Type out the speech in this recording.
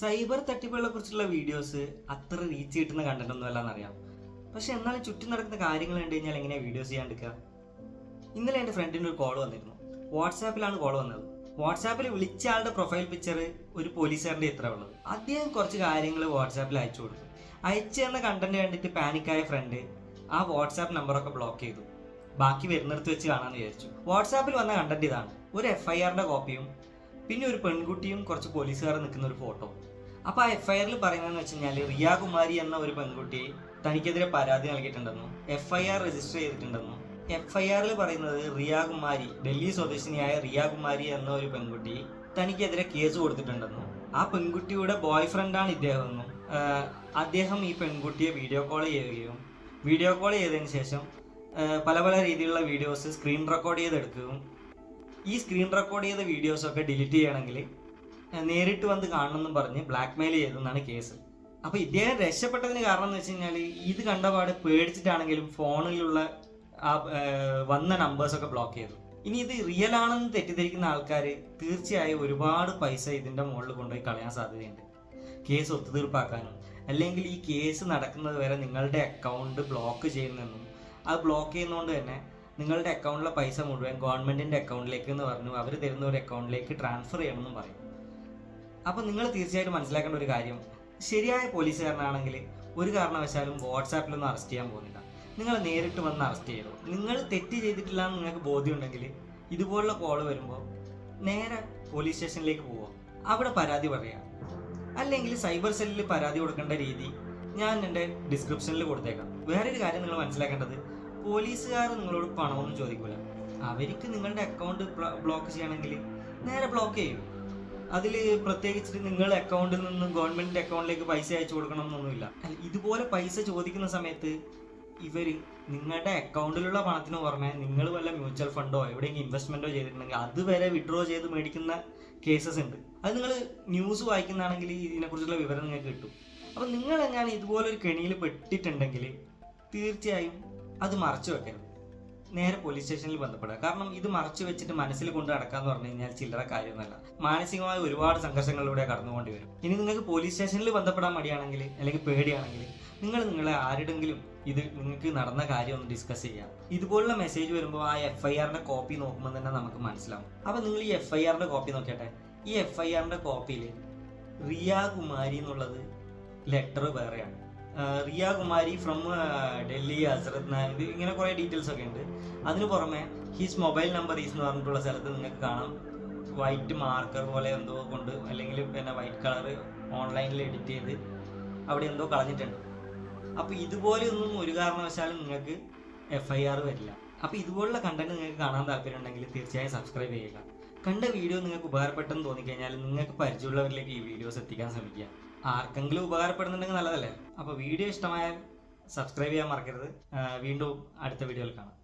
Cyber തട്ടിപ്പുകളെ കുറിച്ചുള്ള videos അത്ര reach കിട്ടുന്ന കണ്ടന്റ് ഒന്നും അല്ലാന്നറിയാം പക്ഷെ എന്നാലും ചുറ്റും നടക്കുന്ന കാര്യങ്ങൾ കണ്ടു കഴിഞ്ഞാൽ എങ്ങനെയാണ് വീഡിയോസ് ചെയ്യാണ്ടിരിക്കുക? ഇന്നലെ എന്റെ ഫ്രണ്ടിന് ഒരു കോൾ വന്നിരുന്നു. വാട്സാപ്പിലാണ് കോൾ വന്നത്. വാട്സാപ്പിൽ വിളിച്ച ആളുടെ പ്രൊഫൈൽ പിക്ചർ ഒരു പോലീസുകാരന്റെ ഇത്ര ഉള്ളത്. അദ്ദേഹം കുറച്ച് കാര്യങ്ങൾ വാട്സാപ്പിൽ അയച്ചു കൊടുത്തു. അയച്ചു തന്ന കണ്ടന്റ് കണ്ടിട്ട് പാനിക്കായ ഫ്രണ്ട് ആ വാട്സാപ്പ് നമ്പറൊക്കെ ബ്ലോക്ക് ചെയ്തു. ബാക്കി വരുന്നിടത്ത് വെച്ച് കാണാമെന്ന് വിചാരിച്ചു. വാട്സാപ്പിൽ വന്ന കണ്ടന്റ് ഇതാണ്. ഒരു എഫ് ഐ കോപ്പിയും പിന്നെ ഒരു പെൺകുട്ടിയും കുറച്ച് പോലീസുകാർ നിൽക്കുന്ന ഒരു ഫോട്ടോ. അപ്പൊ ആ എഫ് ഐ പറയുന്നതെന്ന് വെച്ച് കഴിഞ്ഞാൽ എന്ന ഒരു പെൺകുട്ടി തനിക്കെതിരെ പരാതി നൽകിയിട്ടുണ്ടെന്നും എഫ് ഐ ആർ രജിസ്റ്റർ ചെയ്തിട്ടുണ്ടെന്നും എഫ് ഐ ആറിൽ പറയുന്നത് റിയാകുമാരി ഡൽഹി സ്വദേശിനിയായ റിയാകുമാരി എന്ന ഒരു പെൺകുട്ടി തനിക്കെതിരെ കേസ് കൊടുത്തിട്ടുണ്ടെന്നും ആ പെൺകുട്ടിയുടെ ബോയ് ഫ്രണ്ടാണ് ഇദ്ദേഹമെന്നും അദ്ദേഹം ഈ പെൺകുട്ടിയെ വീഡിയോ കോൾ ചെയ്യുകയും വീഡിയോ കോൾ ചെയ്തതിന് ശേഷം പല പല രീതിയിലുള്ള വീഡിയോസ് സ്ക്രീൻ റെക്കോർഡ് ചെയ്തെടുക്കുകയും ഈ സ്ക്രീൻ റെക്കോർഡ് ചെയ്ത വീഡിയോസൊക്കെ ഡിലീറ്റ് ചെയ്യണമെങ്കിൽ നേരിട്ട് വന്ന് കാണണമെന്നും പറഞ്ഞ് ബ്ലാക്ക് മെയിൽ ചെയ്തെന്നാണ് കേസ് അപ്പോൾ ഇദ്ദേഹം രക്ഷപ്പെട്ടതിന് കാരണം എന്ന് വെച്ച് കഴിഞ്ഞാൽ ഇത് കണ്ടപാട് പേടിച്ചിട്ടാണെങ്കിലും ഫോണിലുള്ള ആ വന്ന നമ്പേഴ്സൊക്കെ ബ്ലോക്ക് ചെയ്തു. ഇനി ഇത് റിയൽ ആണെന്ന് തെറ്റിദ്ധരിക്കുന്ന ആൾക്കാർ തീർച്ചയായും ഒരുപാട് പൈസ ഇതിന്റെ മുകളിൽ കൊണ്ടുപോയി കളയാൻ സാധ്യതയുണ്ട്. കേസ് ഒത്തുതീർപ്പാക്കാനും. അല്ലെങ്കിൽ ഈ കേസ് നടക്കുന്നത് വരെ നിങ്ങളുടെ അക്കൗണ്ട് ബ്ലോക്ക് ചെയ്യുന്നെന്നും അത് ബ്ലോക്ക് ചെയ്യുന്നതുകൊണ്ട് തന്നെ നിങ്ങളുടെ അക്കൗണ്ടിലെ പൈസ മുഴുവൻ ഗവൺമെന്റിന്റെ അക്കൗണ്ടിലേക്ക് എന്ന് പറഞ്ഞു അവർ തരുന്ന ഒരു അക്കൗണ്ടിലേക്ക് ട്രാൻസ്ഫർ ചെയ്യണമെന്നും പറയും. അപ്പോൾ നിങ്ങൾ തീർച്ചയായിട്ടും മനസ്സിലാക്കേണ്ട ഒരു കാര്യം ശരിയായ പോലീസുകാരനാണെങ്കിൽ ഒരു കാരണവശാലും വാട്സാപ്പിലൊന്നും അറസ്റ്റ് ചെയ്യാൻ പോകുന്നില്ല. നിങ്ങൾ നേരിട്ട് വന്ന് അറസ്റ്റ് ചെയ്തു. നിങ്ങൾ തെറ്റ് ചെയ്തിട്ടില്ല എന്ന് നിങ്ങൾക്ക് ബോധ്യമുണ്ടെങ്കിൽ ഇതുപോലുള്ള കോൾ വരുമ്പോൾ നേരെ പോലീസ് സ്റ്റേഷനിലേക്ക് പോവുക. അവിടെ പരാതി പറയുക. അല്ലെങ്കിൽ സൈബർ സെല്ലിൽ പരാതി കൊടുക്കേണ്ട രീതി ഞാൻ എന്റെ ഡിസ്ക്രിപ്ഷനിൽ കൊടുത്തേക്കാം. വേറൊരു കാര്യം നിങ്ങൾ മനസ്സിലാക്കേണ്ടത് പോലീസുകാർ നിങ്ങളോട് പണമൊന്നും ചോദിക്കില്ല അവർക്ക് നിങ്ങളുടെ അക്കൗണ്ട് ബ്ലോക്ക് ചെയ്യണമെങ്കിൽ നേരെ ബ്ലോക്ക് ചെയ്യും. അതിൽ പ്രത്യേകിച്ചിട്ട് നിങ്ങളുടെ അക്കൗണ്ടിൽ നിന്ന് ഗവൺമെന്റ് അക്കൗണ്ടിലേക്ക് പൈസ അയച്ചു കൊടുക്കണം എന്നൊന്നുമില്ല. ഇതുപോലെ പൈസ ചോദിക്കുന്ന സമയത്ത് ഇവർ നിങ്ങളുടെ അക്കൗണ്ടിലുള്ള പണത്തിന് പുറമെ നിങ്ങൾ വല്ല മ്യൂച്വൽ ഫണ്ടോ എവിടെയെങ്കിലും ഇൻവെസ്റ്റ്മെന്റോ ചെയ്തിട്ടുണ്ടെങ്കിൽ അതുവരെ വിഡ്രോ ചെയ്ത് മേടിക്കുന്ന കേസസ് ഉണ്ട്. അത് നിങ്ങൾ ന്യൂസ് വായിക്കുന്നതാണെങ്കിൽ ഇതിനെക്കുറിച്ചുള്ള വിവരം നിങ്ങൾക്ക് കിട്ടും. അപ്പം നിങ്ങൾ ഇതുപോലെ ഇതുപോലൊരു കെണിയിൽ പെട്ടിട്ടുണ്ടെങ്കിൽ തീർച്ചയായും അത് മറച്ചു വെക്കരുത് നേരെ പോലീസ് സ്റ്റേഷനിൽ ബന്ധപ്പെടുക. കാരണം ഇത് മറച്ചു വെച്ചിട്ട് മനസ്സിൽ കൊണ്ട് നടക്കാന്ന് പറഞ്ഞു കഴിഞ്ഞാൽ ചില്ലറ കാര്യമൊന്നുമല്ല. മാനസികമായ ഒരുപാട് സംഘർഷങ്ങളിലൂടെ കടന്നുകൊണ്ട് വരും. ഇനി നിങ്ങൾക്ക് പോലീസ് സ്റ്റേഷനിൽ ബന്ധപ്പെടാൻ മടിയാണെങ്കിൽ അല്ലെങ്കിൽ പേടിയാണെങ്കിൽ നിങ്ങൾ നിങ്ങളെ ആരുടെങ്കിലും ഇത് നിങ്ങൾക്ക് നടന്ന കാര്യം ഒന്ന് ഡിസ്കസ് ചെയ്യാം. ഇതുപോലുള്ള മെസ്സേജ് വരുമ്പോൾ ആ എഫ് ഐ ആറിന്റെ കോപ്പി നോക്കുമ്പോൾ തന്നെ നമുക്ക് മനസ്സിലാവും. അപ്പൊ നിങ്ങൾ ഈ എഫ് ഐ ആറിന്റെ കോപ്പി നോക്കിയട്ടെ? ഈ എഫ് ഐ ആറിന്റെ കോപ്പിയിൽ റിയ കുമാരി എന്നുള്ളത് ലെറ്റർ വേറെയാണ്. റിയ കുമാരി ഫ്രം ഡൽഹി ഹസ്രത് ഇത് ഇങ്ങനെ കുറേ ഡീറ്റെയിൽസ് ഒക്കെ ഉണ്ട്. അതിന് പുറമെ ഹിസ് മൊബൈൽ നമ്പർ ഈസ് എന്ന് പറഞ്ഞിട്ടുള്ള സ്ഥലത്ത് നിങ്ങൾക്ക് കാണാം. വൈറ്റ് മാർക്കർ പോലെ എന്തോ കൊണ്ട് അല്ലെങ്കിൽ പിന്നെ വൈറ്റ് കളർ ഓൺലൈനിൽ എഡിറ്റ് ചെയ്ത് അവിടെ എന്തോ കളഞ്ഞിട്ടുണ്ട്. അപ്പോൾ ഇതുപോലെയൊന്നും ഒരു കാരണവശാലും നിങ്ങൾക്ക് എഫ് ഐ ആർ വരില്ല. അപ്പോൾ ഇതുപോലുള്ള കണ്ടന്റ് നിങ്ങൾക്ക് കാണാൻ താല്പര്യം ഉണ്ടെങ്കിൽ തീർച്ചയായും സബ്സ്ക്രൈബ് ചെയ്യുക. കണ്ട വീഡിയോ നിങ്ങൾക്ക് ഉപകാരപ്പെട്ടെന്ന് തോന്നിക്കഴിഞ്ഞാൽ നിങ്ങൾക്ക് പരിചയമുള്ളവരിലേക്ക് ഈ വീഡിയോസ് എത്തിക്കാൻ ശ്രമിക്കുക. ആർക്കെങ്കിലും ഉപകാരപ്പെടുന്നുണ്ടെങ്കിൽ നല്ലതല്ലേ? അപ്പോൾ വീഡിയോ ഇഷ്ടമായാൽ സബ്സ്ക്രൈബ് ചെയ്യാൻ മറക്കരുത്. വീണ്ടും അടുത്ത വീഡിയോയിൽ കാണാം.